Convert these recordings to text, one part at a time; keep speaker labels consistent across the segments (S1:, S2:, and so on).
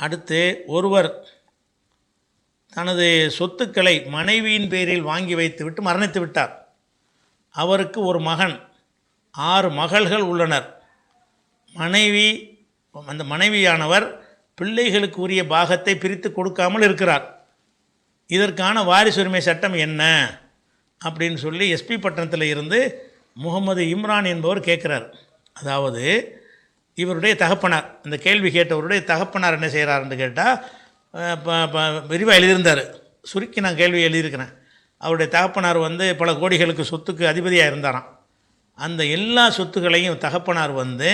S1: அடுத்து ஒருவர் தனது சொத்துக்களை மனைவியின் பேரில் வாங்கி வைத்துவிட்டு மரணித்து விட்டார். அவருக்கு ஒரு மகன் ஆறு மகள்கள் உள்ளனர். மனைவி அந்த மனைவியானவர் பிள்ளைகளுக்கு உரிய பாகத்தை பிரித்து கொடுக்காமல் இருக்கிறார். இதற்கான வாரிசுரிமை சட்டம் என்ன? அப்படின்னு சொல்லி எஸ்பி பட்டணத்தில் இருந்து முகமது இம்ரான் என்பவர் கேட்குறார். அதாவது இவருடைய தகப்பனார் இந்த கேள்வி கேட்டவருடைய தகப்பனார் என்ன செய்கிறாருன்னு கேட்டால் விரிவாக எழுதியிருந்தார். சுருக்கி நான் கேள்வி எழுதியிருக்கிறேன். அவருடைய தகப்பனார் வந்து பல கோடிகளுக்கு சொத்துக்கு அதிபதியாக இருந்தாராம். அந்த எல்லா சொத்துக்களையும் தகப்பனார் வந்து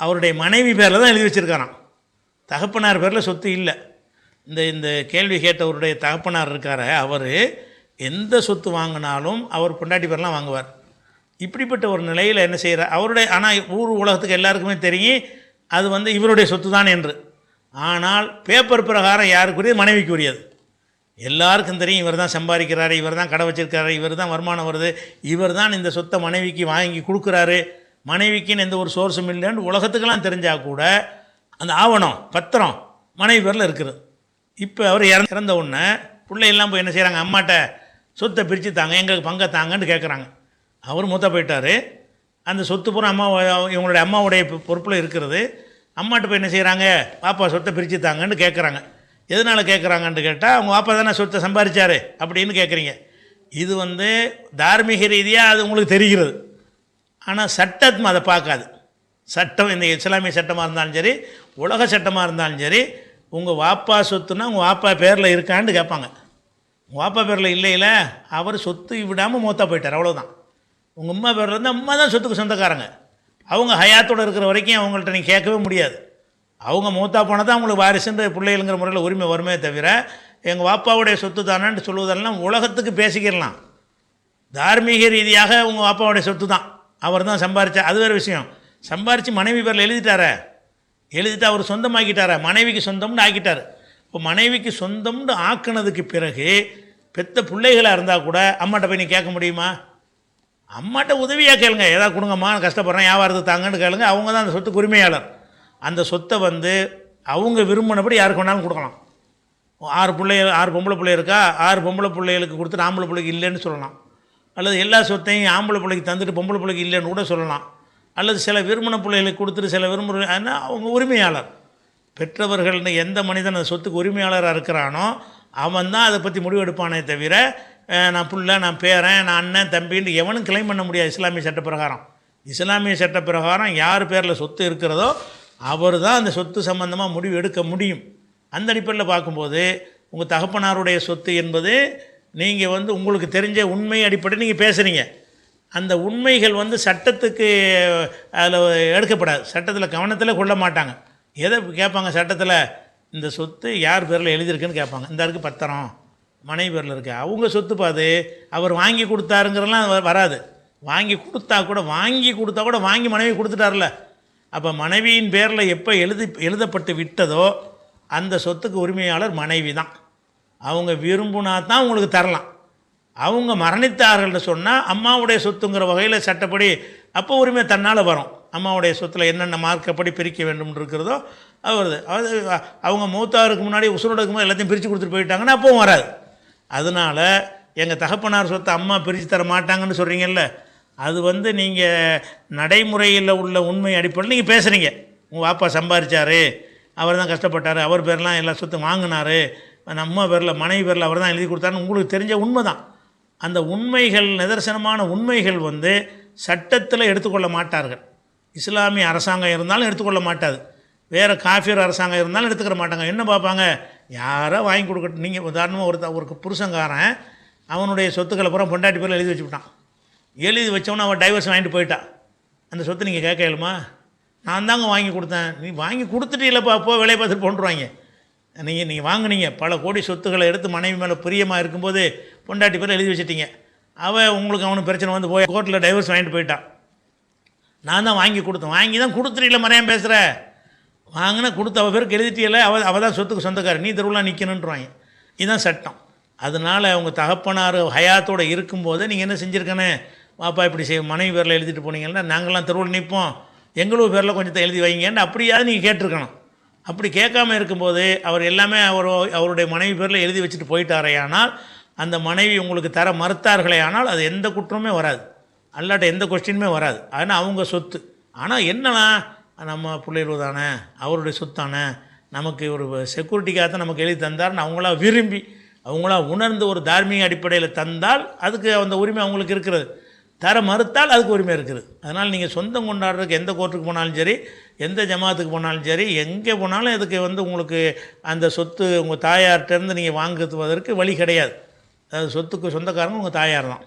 S1: அவருடைய மனைவி பேரில் தான் எழுதி வச்சுருக்காராம். தகப்பனார் பேரில் சொத்து இல்லை. இந்த இந்த கேள்வி கேட்டவருடைய தகப்பனார் இருக்கார அவர் எந்த சொத்து வாங்கினாலும் அவர் பொண்டாட்டி பேர்லாம் வாங்குவார். இப்படிப்பட்ட ஒரு நிலையில் என்ன செய்கிறார் அவருடைய ஆனால் ஊர் உலகத்துக்கு எல்லாருக்குமே தெரியும் அது வந்து இவருடைய சொத்து தான் என்று. ஆனால் பேப்பர் பிரகாரம் யாருக்குரியது? மனைவிக்குரியது. எல்லாருக்கும் தெரியும் இவர் தான் சம்பாதிக்கிறாரு இவர் தான் கடை வச்சிருக்காரு இவர் தான் வருமானம் வருது இவர் தான் இந்த சொத்தை மனைவிக்கு வாங்கி கொடுக்குறாரு. மனைவிக்குன்னு எந்த ஒரு சோர்ஸும் இல்லைன்னு உலகத்துக்கெல்லாம் தெரிஞ்சால் கூட அந்த ஆவணம் பத்திரம் மனைவி பேரில் இருக்குது. இப்போ அவர் இறந்த இறந்த உடனே பிள்ளையெல்லாம் போய் என்ன செய்கிறாங்க அம்மாட்ட சொத்தை பிரித்து தாங்க எங்களுக்கு பங்கை தாங்கன்னு கேட்குறாங்க அவர் மூத்த போயிட்டார். அந்த சொத்து பூரா அம்மா இவங்களுடைய அம்மாவுடைய பொறுப்பில் இருக்கிறது. அம்மாட்ட போய் என்ன செய்கிறாங்க பாப்பா சொத்தை பிரித்து தாங்கன்னு கேட்குறாங்க எதனால் கேட்குறாங்கன்னு கேட்டால் அவங்க பாப்பா தானே சொத்தை சம்பாதிச்சாரு அப்படின்னு கேட்குறீங்க இது வந்து தார்மீக ரீதியாக அது உங்களுக்கு தெரிகிறது. ஆனால் சட்டம் அதை பார்க்காது. சட்டம் இந்த இஸ்லாமிய சட்டமாக இருந்தாலும் சரி உலக சட்டமாக இருந்தாலும் சரி உங்கள் வாப்பா சொத்துனா உங்கள் வாப்பா பேரில் இருக்கான்னு கேட்பாங்க உங்கள் வாப்பா பேரில் இல்லையில அவர் சொத்து விடாமல் மூத்தா போயிட்டார். அவ்வளோதான் உங்கள் அம்மா பேர் இருந்தால் அம்மா தான் சொத்துக்கு சொந்தக்காரங்க. அவங்க ஹயாத்தோடு இருக்கிற வரைக்கும் அவங்கள்ட்ட நீங்கள் கேட்கவே முடியாது. அவங்க மூத்தா போனால் தான் அவங்களுக்கு வாரிசுன்ற பிள்ளைகளுங்கிற முறையில் உரிமை வருமே தவிர எங்கள் வாப்பாவுடைய சொத்து தானேன்னு சொல்லுவதெல்லாம் உலகத்துக்கு பேசிக்கிடலாம். தார்மீக ரீதியாக உங்கள் வாப்பாவுடைய சொத்து தான். அவர் தான் சம்பாரிச்சா அது வேறு விஷயம். சம்பாரித்து மனைவி பேரில் எழுதிட்டாரே. எழுதிட்டு அவர் சொந்தமாக்கிட்டாரா. மனைவிக்கு சொந்தம்னு ஆக்கிட்டார். இப்போ மனைவிக்கு சொந்தம்னு ஆக்குனதுக்கு பிறகு பெத்த பிள்ளைகளாக இருந்தால் கூட அம்மாட்ட போய் நீ கேட்க முடியுமா? அம்மாட்ட உதவியாக கேளுங்க. ஏதாவது கொடுங்கம்மா நான் கஷ்டப்படுறேன் வியாபாரத்தை தாங்கன்னு கேளுங்க. அவங்க தான் அந்த சொத்துக்கு உரிமையாளர். அந்த சொத்தை வந்து அவங்க விரும்பினபடி யாருக்கு வேணாலும் கொடுக்கலாம். ஆறு பிள்ளை ஆறு பொம்பளை பிள்ளை இருக்கா? ஆறு பொம்பளை பிள்ளைகளுக்கு கொடுத்துட்டு ஆம்பளை பிள்ளைக்கு இல்லைன்னு சொல்லலாம். அல்லது எல்லா சொத்தையும் ஆம்பளை பிள்ளைக்கு தந்துட்டு பொம்பளை பிள்ளைக்கு இல்லைன்னு கூட சொல்லலாம். அல்லது சில விரும்பின பிள்ளைகளுக்கு கொடுத்துட்டு சில விரும்புகிற ஏன்னா அவங்க உரிமையாளர். பெற்றவர்கள்னு எந்த மனிதன் அந்த சொத்துக்கு உரிமையாளராக இருக்கிறானோ அவன் தான் அதை பற்றி முடிவெடுப்பானே தவிர நான் புள்ள நான் பேரன் நான் அண்ணன் தம்பின்னு எவனும் கிளைம் பண்ண முடியாது இஸ்லாமிய சட்ட பிரகாரம் இஸ்லாமிய சட்ட பிரகாரம் யார் பேரில் சொத்து இருக்கிறதோ அவர் தான் அந்த சொத்து சம்பந்தமாக முடிவு எடுக்க முடியும். அந்த அடிப்படையில் பார்க்கும்போது உங்கள் தகப்பனாருடைய சொத்து என்பது நீங்கள் வந்து உங்களுக்கு தெரிஞ்ச உண்மை அடிப்படையில் நீங்கள் பேசுகிறீங்க அந்த உண்மைகள் வந்து சட்டத்துக்கு அதில் எடுக்கப்படாது. சட்டத்தில் கவனத்தில் கொள்ள மாட்டாங்க. எதை கேட்பாங்க சட்டத்தில்? இந்த சொத்து யார் பேரில் எழுதியிருக்குன்னு கேட்பாங்க. இந்த இருக்குது பத்திரம். மனைவி பேரில் இருக்கு அவங்க சொத்து பார்த்து அவர் வாங்கி கொடுத்தாருங்கிறலாம் வராது. வாங்கி கொடுத்தா கூட வாங்கி கொடுத்தா கூட வாங்கி மனைவி கொடுத்துட்டார்ல. அப்போ மனைவியின் பேரில் எப்போ எழுதி எழுதப்பட்டு விட்டதோ அந்த சொத்துக்கு உரிமையாளர் மனைவி தான். அவங்க விரும்புனா தான் உங்களுக்கு தரலாம். அவங்க மரணித்தார்கள்னு சொன்னால் அம்மாவுடைய சொத்துங்கிற வகையில் சட்டப்படி அப்போ உரிமை தன்னால் வரும். அம்மாவுடைய சொத்தில் என்னென்ன மார்க்கப்படி பிரிக்க வேண்டும் இருக்கிறதோ அது வருது அவங்க மூத்தாருக்கு முன்னாடி உசுரோடக்கு எல்லாத்தையும் பிரித்து கொடுத்துட்டு போயிட்டாங்கன்னா அப்பவும் வராது. அதனால் எங்கள் தகப்பனார் சொத்தை அம்மா பிரித்து தர மாட்டாங்கன்னு சொல்கிறீங்கல்ல அது வந்து நீங்கள் நடைமுறையில் உள்ள உண்மை அடிப்படையில் நீங்கள் பேசுகிறீங்க உங்கள் வாப்பா சம்பாரித்தார் அவர் தான் கஷ்டப்பட்டார் அவர் பேர்லாம் எல்லா சொத்தும் வாங்கினாரு நம்ம பேரில் மனைவி பேரில் அவர் தான் எழுதி கொடுத்தாருன்னு உங்களுக்கு தெரிஞ்ச உண்மை தான் அந்த உண்மைகள் நிதர்சனமான உண்மைகள் வந்து சட்டத்தில் எடுத்துக்கொள்ள மாட்டார்கள். இஸ்லாமிய அரசாங்கம் இருந்தாலும் எடுத்துக்கொள்ள மாட்டாது. வேறு காஃபியர் அரசாங்கம் இருந்தாலும் எடுத்துக்கிற மாட்டாங்க. என்ன பார்ப்பாங்க? யாரோ வாங்கி கொடுக்கட்டும். நீங்கள் உதாரணமாக ஒருத்த ஒரு புருஷங்காரன் அவனுடைய சொத்துக்களை பூரா பொண்டாட்டி பேரில் எழுதி வச்சுவிட்டான். எழுதி வச்சவன அவன் டைவர்ஸ் வாங்கிட்டு போயிட்டான் அந்த சொத்து நீங்கள் கேட்க இயலுமா? நான் தாங்க வாங்கி கொடுத்தேன். நீ வாங்கி கொடுத்துட்டு இல்லைப்பா போ வேலையை பார்த்துட்டு போன்றுவாங்க. நீங்கள் நீங்கள் வாங்கினீங்க. பல கோடி சொத்துக்களை எடுத்து மனைவி மேலே பிரியமாக இருக்கும்போது பொண்டாட்டி பேர் எழுதி வச்சிட்டீங்க. அவன் உங்களுக்கு அவனுக்கு பிரச்சனை வந்து போய் கோர்ட்டில் டைவர்ஸ் வாங்கிட்டு போயிட்டான் நான் தான் வாங்கி கொடுத்தேன். வாங்கி தான் கொடுத்துட்டு மறையான் பேசுகிறேன் வாங்கினா கொடுத்து அவள் பேருக்கு எழுதிட்டியல அவள் அவள் தான் சொத்துக்கு சொந்தக்காரர். நீ தெருவெலாம் நிற்கணுன்றாங்க இதுதான் சட்டம். அதனால் அவங்க தகப்பனார் ஹயாத்தோடு இருக்கும்போது நீங்கள் என்ன செஞ்சுருக்கனே? பாப்பா இப்படி செய்ய மனைவி பேரில் எழுதிட்டு போனீங்கன்னா நாங்களாம் தெருவில் நிற்போம் எங்களோட பேரில் கொஞ்சத்தை எழுதி வைங்கன்னு அப்படியாவது நீங்கள் கேட்டிருக்கணும். அப்படி கேட்காம இருக்கும்போது அவர் எல்லாமே அவர் அவருடைய மனைவி பேரில் எழுதி வச்சுட்டு போயிட்டாரையானால் அந்த மனைவி உங்களுக்கு தர மறுத்தார்களே ஆனால் அது எந்த குற்றமே வராது. அல்லாட்ட எந்த கொஸ்டினுமே வராது. ஆனால் அவங்க சொத்து. ஆனால் என்னன்னா நம்ம பிள்ளைகள் தானே? அவருடைய சொத்தானே? நமக்கு ஒரு செக்யூரிட்டிக்காக தான் நமக்கு எழுதி தந்தார்னு அவங்களா விரும்பி அவங்களா உணர்ந்து ஒரு தார்மீக அடிப்படையில் தந்தால் அதுக்கு அந்த உரிமை அவங்களுக்கு இருக்கிறது. தர மறுத்தால் அதுக்கு உரிமை இருக்குது. அதனால் நீங்கள் சொந்தம் கொண்டாடுறதுக்கு எந்த கோர்ட்டுக்கு போனாலும் சரி எந்த ஜமாத்துக்கு போனாலும் சரி எங்கே போனாலும் இதுக்கு வந்து உங்களுக்கு அந்த சொத்து உங்கள் தாயார்கிட்டேருந்து நீங்கள் வாங்குவதற்கு வழி கிடையாது. அது சொத்துக்கு சொந்தக்காரங்க உங்கள் தாயார் தான்.